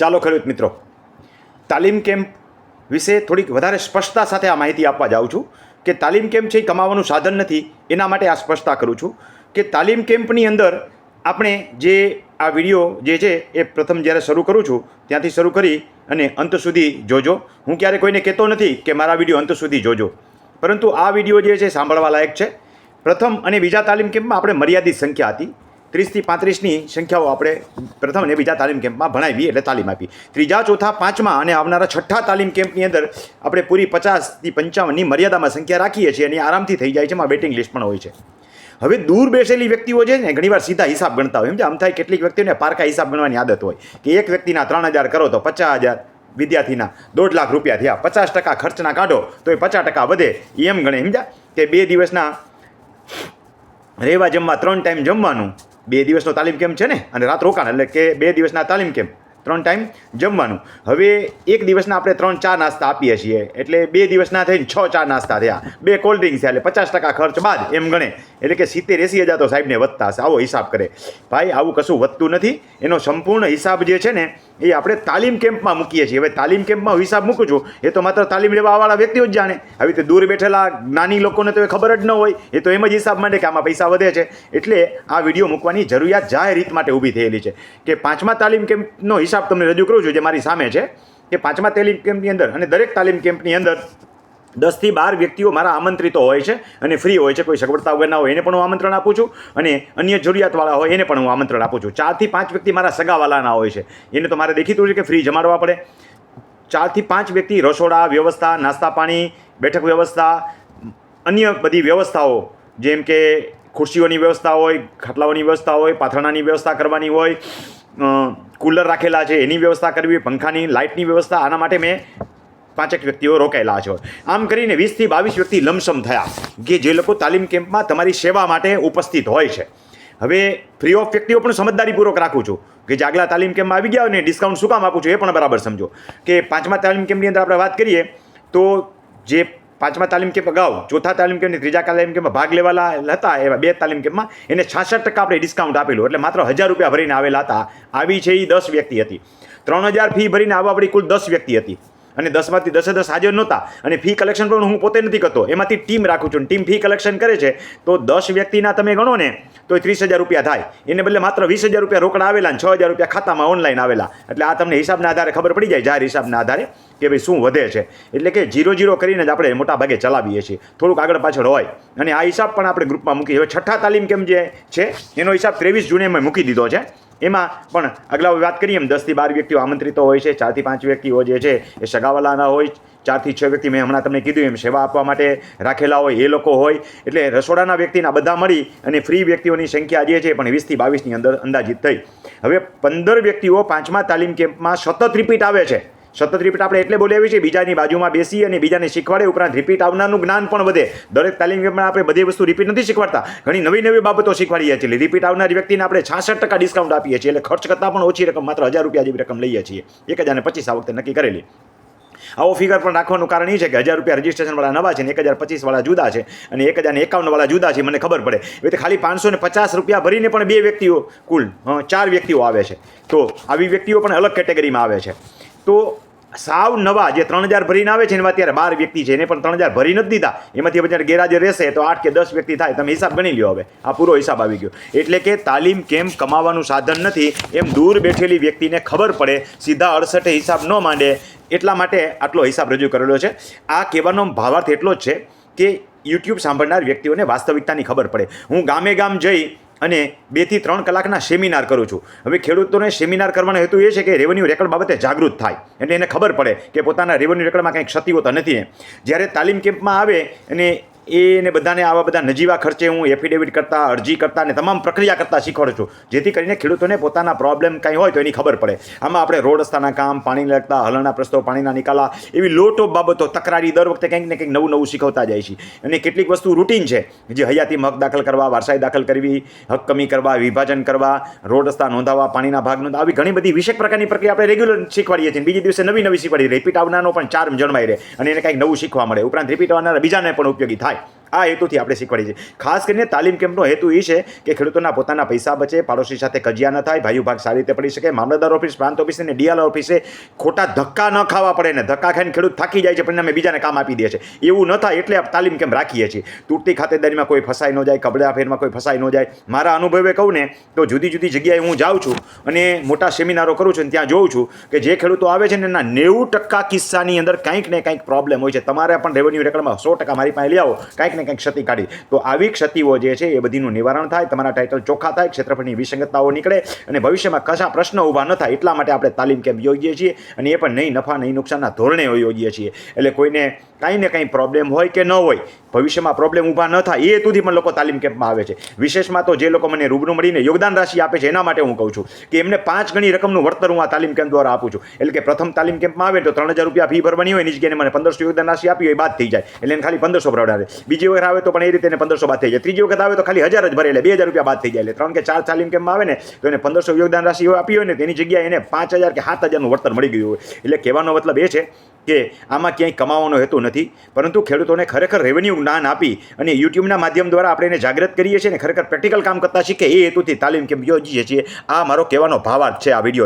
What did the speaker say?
ચાલો ખેડૂત મિત્રો, તાલીમ કેમ્પ વિશે થોડીક વધારે સ્પષ્ટતા સાથે આ માહિતી આપવા જાઉં છું કે તાલીમ કેમ્પ છે એ કમાવાનું સાધન નથી, એના માટે આ સ્પષ્ટતા કરું છું કે તાલીમ કેમ્પની અંદર આપણે જે આ વીડિયો જે છે એ પ્રથમ જ્યારે શરૂ કરું છું, ત્યાંથી શરૂ કરી અને અંત સુધી જોજો. હું ક્યારે કોઈને કહેતો નથી કે મારા વીડિયો અંત સુધી જોજો. પરંતુ આ વીડિયો જે છે સાંભળવા લાયક છે. પ્રથમ અને બીજા તાલીમ કેમ્પમાં આપણે મર્યાદિત સંખ્યા હતી. ત્રીસથી પાંત્રીસની સંખ્યાઓ આપણે પ્રથમ અને બીજા તાલીમ કેમ્પમાં ભણાવી એટલે તાલીમ આપી. ત્રીજા, ચોથા, પાંચમા અને આવનારા છઠ્ઠા તાલીમ કેમ્પની અંદર આપણે પૂરી પચાસથી પંચાવનની મર્યાદામાં સંખ્યા રાખીએ છીએ અને આરામથી થઈ જાય છે એમાં વેટિંગ લિસ્ટ પણ હોય છે. હવે દૂર બેસેલી વ્યક્તિઓ છે ને ઘણીવાર સીધા હિસાબ ગણતા હોય. એમ છે, આમ થાય કેટલીક વ્યક્તિઓને પારકા હિસાબ ગણવાની આદત હોય કે એક વ્યક્તિના ત્રણ હજાર કરો તો પચાસ હજાર, વિદ્યાર્થીના દોઢ લાખ રૂપિયા થયા, પચાસ ટકા ખર્ચના કાઢો તો એ પચાસ ટકા વધે. એમ ગણે સમજ્યા કે બે દિવસના રહેવા જમવા ત્રણ ટાઈમ જમવાનું બે દિવસનો તાલીમ કેમ્પ છે ને? અને રાત રોકાણ, એટલે કે બે દિવસના તાલીમ કેમ્પ. ત્રણ ટાઈમ જમવાનું. હવે એક દિવસના આપણે ત્રણ ચાર નાસ્તા આપીએ છીએ. એટલે બે દિવસના થઈને છ ચાર નાસ્તા થયા. બે કોલ્ડ ડ્રિંક્સ થયા, એટલે પચાસ ટકા ખર્ચ બાદ એમ ગણે. એટલે કે સિત્તેર એંસી હજાર તો સાહેબને વધતા હશે. આવો હિસાબ કરે. ભાઈ, આવું કશું વધતું નથી. એનો સંપૂર્ણ હિસાબ જે છે ને એ આપણે તાલીમ કેમ્પમાં મૂકીએ છીએ. હવે તાલીમ કેમ્પમાં હિસાબ મૂકું છું, એ તો માત્ર તાલીમ લેવાવાળા વ્યક્તિઓ જ જાણે. આવી રીતે દૂર બેઠેલા નાની લોકોને તો એ ખબર જ ન હોય, એ તો એમ જ હિસાબ માંડે કે આમાં પૈસા વધે છે. એટલે આ વીડિયો મૂકવાની જરૂરિયાત જાહેર રીત માટે ઊભી થયેલી છે. કે પાંચમા તાલીમ કેમ્પનો હિસાબ તમને રજૂ કરું છું, જે મારી સામે છે, કે પાંચમા તાલીમ કેમ્પની અંદર અને દરેક તાલીમ કેમ્પની અંદર દસથી બાર વ્યક્તિઓ મારા આમંત્રિતો હોય છે અને ફ્રી હોય છે, કોઈ સગવડતા વગરના હોય, એને પણ હું આમંત્રણ આપું છું. અને અન્ય જરૂરિયાતવાળા હોય, એને પણ હું આમંત્રણ આપું છું. ચારથી પાંચ વ્યક્તિ મારા સગાવાલાના હોય છે. એને તો મારે દેખીતું છે કે ફ્રી જમાડવા પડે. ચારથી પાંચ વ્યક્તિ રસોડા, વ્યવસ્થા, નાસ્તા પાણી, બેઠક વ્યવસ્થા, અન્ય બધી વ્યવસ્થાઓ, જેમ કે ખુરશીઓની વ્યવસ્થા હોય, ખાટલાઓની વ્યવસ્થા હોય, પાથરણાની વ્યવસ્થા કરવાની હોય કુલર રાખેલા છે, એની વ્યવસ્થા કરવી, પંખાની, લાઇટની વ્યવસ્થા, આના માટે મેં પાંચેક વ્યક્તિઓ રોકાયેલા છે આમ કરીને વીસથી બાવીસ વ્યક્તિ લમસમ થયા કે જે લોકો તાલીમ કેમ્પમાં તમારી સેવા માટે ઉપસ્થિત હોય છે. હવે ફ્રી ઓફ વ્યક્તિઓ પણ સમજદારીપૂર્વક રાખું છું કે જાગલા તાલીમ કેમ્પમાં આવી ગયા હોય ને ડિસ્કાઉન્ટ શું કામ આપું છું એ પણ બરાબર સમજો. કે પાંચમા તાલીમ કેમ્પની અંદર આપણે વાત કરીએ તો જે પાંચમા તાલીમ કેમ્પ અગાઉ, ચોથા તાલીમ કેમ્પની ત્રીજા તાલીમ કેમ્પમાં ભાગ લેવાલા હતા એવા બે તાલીમ કેમ્પમાં એને છાસઠ ટકા આપણે ડિસ્કાઉન્ટ આપેલું એટલે માત્ર હજાર રૂપિયા ભરીને આવેલા હતા. આવી છે એ દસ વ્યક્તિ હતી. ત્રણ હજાર ફી ભરીને આવવા આપણી કુલ દસ વ્યક્તિ હતી. અને દસમાંથી દસે દસ હાજર નહોતા. અને ફી કલેક્શન પણ હું પોતે નથી કરતો. એમાંથી ટીમ રાખું છું. ટીમ ફી કલેક્શન કરે છે, તો દસ વ્યક્તિના તમે ગણો ને, તો ત્રીસ હજાર રૂપિયા થાય. એને બદલે માત્ર વીસ હજાર રૂપિયા રોકડા આવેલા અને છ હજાર રૂપિયા ખાતામાં ઓનલાઈન આવેલા. એટલે આ તમને હિસાબના આધારે ખબર પડી જાય, જાહેર હિસાબના આધારે, કે ભાઈ શું વધે છે. એટલે કે જીરો જીરો કરીને જ આપણે મોટા ભાગે ચલાવીએ છીએ. થોડુંક આગળ પાછળ હોય. અને આ હિસાબ પણ આપણે ગ્રુપમાં મૂકી, હવે છઠ્ઠા તાલીમ કેમ જે છે, એનો હિસાબ ત્રેવીસ જૂને મેં મૂકી દીધો છે. એમાં પણ અગલા વાત કરીએ એમ દસથી બાર વ્યક્તિઓ આમંત્રિતો હોય છે, ચારથી પાંચ વ્યક્તિઓ જે છે એ સગાવાલાના હોય, ચારથી છ વ્યક્તિ મેં હમણાં તમને કીધું એમ સેવા આપવા માટે રાખેલા હોય એ લોકો હોય. એટલે રસોડાના વ્યક્તિના બધા મળી અને ફ્રી વ્યક્તિઓની સંખ્યા જે છે પણ વીસથી બાવીસની અંદર અંદાજિત થઈ. હવે પંદર વ્યક્તિઓ પાંચમા તાલીમ કેમ્પમાં સતત રિપીટ આવે છે. સતત રિપીટ આપણે એટલે બોલાવીએ છીએ, બીજાની બાજુમાં બેસી અને બીજાને શીખવાડે ઉપરાંત રિપીટ આવનારનું જ્ઞાન પણ વધે. દરેક તાલીમ કેમ્પમાં આપણે બધી વસ્તુ રિપીટ નથી શીખવાડતા. ઘણી નવી નવી બાબતો શીખવાડીએ છીએ. રિપીટ આવનાર વ્યક્તિને આપણે છાસઠ ટકા ડિસ્કાઉન્ટ આપીએ છીએ. એટલે ખર્ચ કરતાં પણ ઓછી રકમ, માત્ર હજાર રૂપિયા જેવી રકમ લઈએ છીએ. એક હજાર પચીસ આ વખતે નક્કી કરેલી. આવો ફિગર પણ રાખવાનું કારણ એ છે કે હજાર રૂપિયા રજિસ્ટ્રેશનવાળા નવા છે ને એક હજાર પચીસવાળા જુદા છે અને એક હજાર એકાવનવાળા જુદા છે, મને ખબર પડે. એટલે ખાલી પાંચસો ને પચાસ રૂપિયા ભરીને પણ બે વ્યક્તિઓ, કુલ ચાર વ્યક્તિઓ આવે છે. તો આવી વ્યક્તિઓ પણ અલગ કેટેગરીમાં આવે છે. તો સાવ નવા જે ત્રણ હજાર ભરીને આવે છે એમાં અત્યારે બાર વ્યક્તિ છે, એને પણ ત્રણ હજાર ભરી નથી દીધા. એમાંથી પછી ગેરહાજર રહેશે તો આઠ કે દસ વ્યક્તિ થાય. તમે હિસાબ ગણી લ્યો હવે. આ પૂરો હિસાબ આવી ગયો. એટલે કે તાલીમ કેમ કમાવાનું સાધન નથી એમ દૂર બેઠેલી વ્યક્તિને ખબર પડે, સીધા અડસઠે હિસાબ ન માંડે. એટલા માટે આટલો હિસાબ રજૂ કરેલો છે. આ કહેવાનો ભાવાર્થ એટલો જ છે કે યુટ્યુબ સાંભળનાર વ્યક્તિઓને વાસ્તવિકતાની ખબર પડે. હું ગામે ગામ જઈ અને બેથી ત્રણ કલાકના સેમિનાર કરું છું. હવે ખેડૂતોને સેમિનાર કરવાનો હેતુ એ છે કે રેવન્યુ રેકર્ડ બાબતે જાગૃત થાય. એટલે એને ખબર પડે કે પોતાના રેવન્યુ રેકર્ડમાં કંઈક ક્ષતિ હોતા નથી જ્યારે તાલીમ કેમ્પમાં આવે અને એને બધાને આવા બધા નજીવા ખર્ચે હું એફિડેવિટ કરતા, અરજી કરતા અને તમામ પ્રક્રિયા કરતા શીખવાડું છું. જેથી કરીને ખેડૂતોને પોતાના પ્રોબ્લેમ કાંઈ હોય તો એની ખબર પડે. આમાં આપણે રોડ રસ્તાના કામ પાણીને લગતા હલણના પ્રસ્તો પાણીના નિકાલા, એવી લોટો બાબતો, તકરારી દર વખતે કંઈક ને કંઈક નવું નવું શીખવતા જાય છે. અને કેટલીક વસ્તુ રૂટીન છે, જે હયાતીમાં હક દાખલ કરવા, વારસાઈ દાખલ કરવી, હક કમી કરવા, વિભાજન કરવા, રોડ રસ્તા નોંધાવવા, પાણીના ભાગ નોંધાવવા, આવી ઘણી બધી વિશેષ પ્રકારની પ્રક્રિયા આપણે રેગ્યુલર શીખવાડીએ છીએ. બીજી દિવસે નવી નવી શીખવાડીએ. રિપીટ આવનારનો પણ ચાર્મ જળવાઈ રહે અને એને કંઈક નવું શીખવા મળે. ઉપરાંત રિપીટ આવનારા બીજાને પણ ઉપયોગી થાય. Hi આ હેતુથી આપણે શીખવાડીએ છીએ ખાસ કરીને તાલીમ કેમ્પનો હેતુ એ છે કે ખેડૂતોના પોતાના પૈસા બચે, પાડોશી સાથે કજિયા ન થાય, ભાઈઓ ભાગ સારી રીતે પડી શકે, મામલતદાર ઓફિસ, પ્રાંત ઓફિસ અને ડીઆર ઓફિસે ખોટા ધક્કા ન ખાવા પડે ને ધક્કા ખાઈને ખેડૂત થાકી જાય છે પરિણામે બીજાને કામ આપી દે છે. એવું ન થાય એટલે તાલીમ કેમ્પ રાખીએ છીએ. તૂટતી ખાતેદારીમાં કોઈ ફસાઈ ન જાય, કબડા ફેરમાં કોઈ ફસાઈ ન જાય. મારા અનુભવે કહું ને તો જુદી જુદી જગ્યાએ હું જાઉં છું અને મોટા સેમિનારો કરું છું અને ત્યાં જોઉં છું કે જે ખેડૂતો આવે છે ને એના નેવું ટકા કિસ્સાની અંદર કંઈક ને કંઈક પ્રોબ્લેમ હોય છે. તમારે પણ રેવન્યુ રેકર્ડમાં સો ટકા મારી પાસે લઈ આવો. કંઈક ને કંઈક ક્ષતિ કાઢી. તો આવી ક્ષતિઓ જે છે એ બધીનું નિવારણ થાય, તમારા ટાઇટલ ચોખ્ખા થાય, ક્ષેત્રફળની વિસંગતતાઓ નીકળે અને ભવિષ્યમાં કશા પ્રશ્ન ઊભા ન થાય, એટલા માટે આપણે તાલીમ કેમ્પ યોજીએ છીએ અને એ પણ નહીં નફા, નહીં નુકસાનના ધોરણે યોજીએ છીએ. એટલે કોઈને કાંઈ ને કાંઈ પ્રોબ્લેમ હોય કે ન હોય, ભવિષ્યમાં પ્રોબ્લેમ ઊભા ન થાય, એ હેતુથી પણ લોકો તાલીમ કેમ્પમાં આવે છે. વિશેષમાં તો જે લોકો મને રૂબરૂ મળીને યોગદાન રાશિ આપે છે, એના માટે હું કહું છું કે એમને પાંચ ગણી રકમનું વળતર હું આ તાલીમ કેમ્પ દ્વારા આપું છું. એટલે કે પ્રથમ તાલીમ કેમ્પમાં આવે તો ત્રણ હજાર રૂપિયા ફી ભરવાની હોય એની જગ્યાએ મને પંદરસો યોગદાન રાશિ આપી હોય બાદ થઈ જાય. એટલે એને ખાલી પંદરસો ભરાવડાવે. બીજી વખત આવે તો પણ એ રીતે પંદરસો બાદ થઈ જાય. ત્રીજી વખત આવે તો ખાલી હજાર જ ભરે એટલે બે હજાર રૂપિયા બાદ થઈ જાય. એટલે ત્રણ કે ચાર તાલીમ કેમ આવે ને, તો એને પંદરસો યોગદાન રાશિ આપી હોય ને તેની જગ્યાએ એને પાંચ હજાર કે સાત હજારનું વળતર મળી ગયું હોય. એટલે કહેવાનો મતલબ એ છે કે આમાં ક્યાંય કમાવાનો હેતુ નથી, પરંતુ ખેડૂતોને ખરેખર રેવન્યુ જ્ઞાન આપી અને યુટ્યુબના માધ્યમ દ્વારા આપણે એને જાગૃત કરીએ છીએ અને ખરેખર પ્રેક્ટિકલ કામ કરતા શીખે, એ હેતુથી તાલીમ કેમ યોજીએ છીએ, આ મારો કહેવાનો ભાવાર્થ છે આ વીડિયો